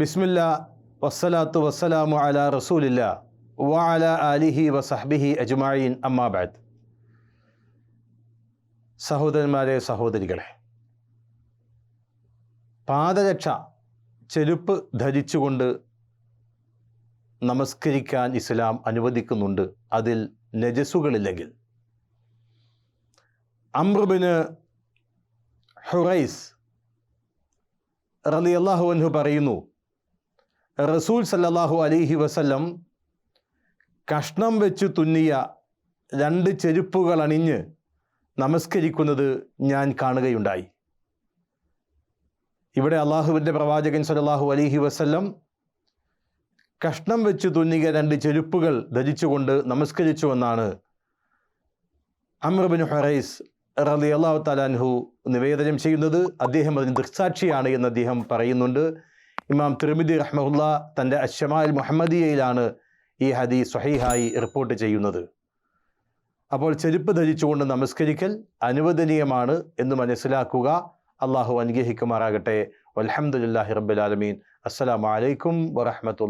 ബിസ്മില്ല വസ്സലാത്തു വസ്സലാമു അല റസൂലില്ല വഅല ആലിഹി വസഹ്ബിഹി അജ്മായിൻ അമ്മാബാദ് സഹോദരന്മാരെ സഹോദരികളെ പാദരക്ഷ ചെരുപ്പ് ധരിച്ചുകൊണ്ട് നമസ്കരിക്കാൻ ഇസ്ലാം അനുവദിക്കുന്നുണ്ട്. അതിൽ നജസുകളില്ലെങ്കിൽ. അമ്രുബിന് ഹുറൈസ് റളിയല്ലാഹു അൻഹു പറയുന്നു റസൂൽ സല്ലാഹു അലിഹി വസല്ലം കഷ്ണം വെച്ച് തുന്നിയ രണ്ട് ചെരുപ്പുകൾ അണിഞ്ഞ് നമസ്കരിക്കുന്നത് ഞാൻ കാണുകയുണ്ടായി. ഇവിടെ അള്ളാഹുവിന്റെ പ്രവാചകൻ സല്ലല്ലാഹു അലിഹി വസല്ലം കഷ്ണം വെച്ച് തുന്നിയ രണ്ട് ചെരുപ്പുകൾ ധരിച്ചുകൊണ്ട് നമസ്കരിച്ചു എന്നാണ് അമ്രബിൻ ഹുറൈസ് റലി അള്ളാഹു തലാൻഹു നിവേദനം ചെയ്യുന്നത്. അദ്ദേഹം അതിന് ദൃക്സാക്ഷിയാണ് എന്ന് അദ്ദേഹം പറയുന്നുണ്ട്. ഇമാം തിരുമിതി റഹ്മുല്ല തന്റെ അഷമാൽ മുഹമ്മദിയയിലാണ് ഈ ഹദീസ് സ്വഹീഹായി റിപ്പോർട്ട് ചെയ്യുന്നത്. അപ്പോൾ ചെരുപ്പ് ധരിച്ചുകൊണ്ട് നമസ്കരിക്കൽ അനുവദനീയമാണ് എന്ന് മനസ്സിലാക്കുക. അള്ളാഹു അനുഗ്രഹിക്കുമാറാകട്ടെ. വലഹമുല്ലാഹി റബ്ബുലാലമീൻ അസ്സലാമലൈക്കും വറഹമത്തുള്ള